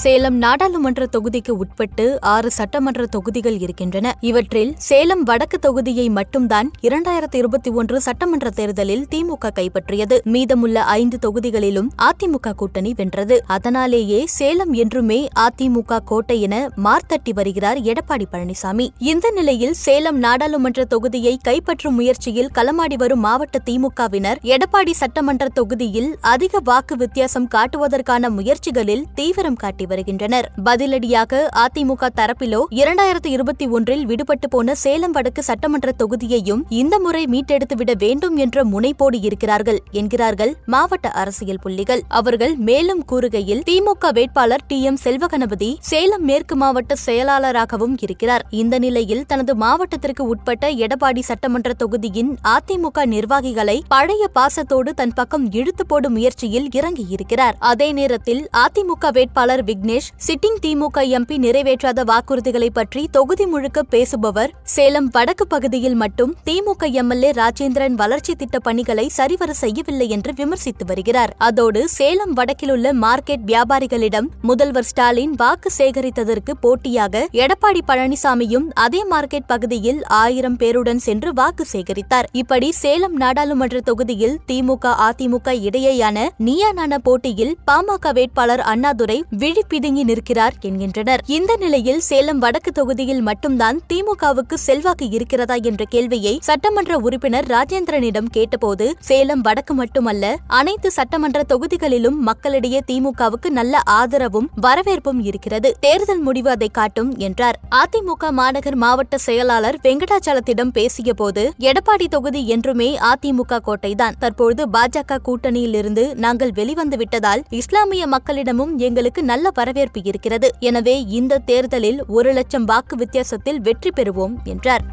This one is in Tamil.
சேலம் நாடாளுமன்ற தொகுதிக்கு உட்பட்டு ஆறு சட்டமன்ற தொகுதிகள் இருக்கின்றன. இவற்றில் சேலம் வடக்கு தொகுதியை மட்டும்தான் இரண்டாயிரத்தி இருபத்தி ஒன்று சட்டமன்ற தேர்தலில் திமுக கைப்பற்றியது. மீதமுள்ள ஐந்து தொகுதிகளிலும் அதிமுக கூட்டணி வென்றது. அதனாலேயே சேலம் என்றுமே அதிமுக கோட்டை என மார்த்தட்டி வருகிறார் எடப்பாடி பழனிசாமி. இந்த நிலையில் சேலம் நாடாளுமன்ற தொகுதியை கைப்பற்றும் முயற்சியில் களமாடி வரும் மாவட்ட திமுகவினர் எடப்பாடி சட்டமன்ற தொகுதியில் அதிக வாக்கு வித்தியாசம் காட்டுவதற்கான முயற்சிகளில் தீவிரம் காட்டி வருகின்றனர். பதிலடியாக அதிமுக தரப்பிலோ இரண்டாயிரத்து இருபத்தி ஒன்றில் விடுபட்டு போன சேலம் வடக்கு சட்டமன்ற தொகுதியையும் இந்த முறை மீட்டெடுத்துவிட வேண்டும் என்ற முனைப்போடு இருக்கிறார்கள் என்கிறார்கள் மாவட்ட அரசியல் புள்ளிகள். அவர்கள் மேலும் கூறுகையில் திமுக வேட்பாளர் டி எம் செல்வகணபதி சேலம் மேற்கு மாவட்ட செயலாளராகவும் இருக்கிறார். இந்த நிலையில் தனது மாவட்டத்திற்கு உட்பட்ட எடப்பாடி சட்டமன்ற தொகுதியின் அதிமுக நிர்வாகிகளை பழைய பாசத்தோடு தன் பக்கம் இழுத்து போடும் முயற்சியில் இறங்கியிருக்கிறார். அதே நேரத்தில் அதிமுக வேட்பாளர் விக்னேஷ் சிட்டிங் திமுக எம்பி நிறைவேற்றாத வாக்குறுதிகளை பற்றி தொகுதி முழுக்க பேசுபவர் சேலம் வடக்கு பகுதியில் மட்டும் திமுக எம்எல்ஏ ராஜேந்திரன் வளர்ச்சி திட்ட பணிகளை சரிவர செய்யவில்லை என்று விமர்சித்து வருகிறார். அதோடு சேலம் வடக்கிலுள்ள மார்க்கெட் வியாபாரிகளிடம் முதல்வர் ஸ்டாலின் வாக்கு சேகரித்ததற்கு போட்டியாக எடப்பாடி பழனிசாமியும் அதே மார்க்கெட் பகுதியில் ஆயிரம் பேருடன் சென்று வாக்கு சேகரித்தார். இப்படி சேலம் நாடாளுமன்ற தொகுதியில் திமுக அதிமுக இடையேயான நியானான போட்டியில் பாமக வேட்பாளர் அண்ணாதுரை விழி பிதுங்கி நிற்கிறார் என்கின்றனர். இந்த நிலையில் சேலம் வடக்கு தொகுதியில் மட்டும்தான் திமுகவுக்கு செல்வாக்கு இருக்கிறதா என்ற கேள்வியை சட்டமன்ற உறுப்பினர் ராஜேந்திரனிடம் கேட்டபோது சேலம் வடக்கு மட்டுமல்ல அனைத்து சட்டமன்ற தொகுதிகளிலும் மக்களிடையே திமுகவுக்கு நல்ல ஆதரவும் வரவேற்பும் இருக்கிறது. தேர்தல் முடிவு அதை காட்டும் என்றார். அதிமுக மாநகர் மாவட்ட செயலாளர் வெங்கடாச்சலத்திடம் பேசிய போது எடப்பாடி தொகுதி என்றுமே அதிமுக கோட்டைதான். தற்போது பாஜக கூட்டணியிலிருந்து நாங்கள் வெளிவந்து விட்டதால் இஸ்லாமிய மக்களிடமும் எங்களுக்கு நல்ல நல்ல வரவேற்பு இருக்கிறது. எனவே இந்த தேர்தலில் ஒரு லட்சம் வாக்கு வித்தியாசத்தில் வெற்றி பெறுவோம் என்றார்.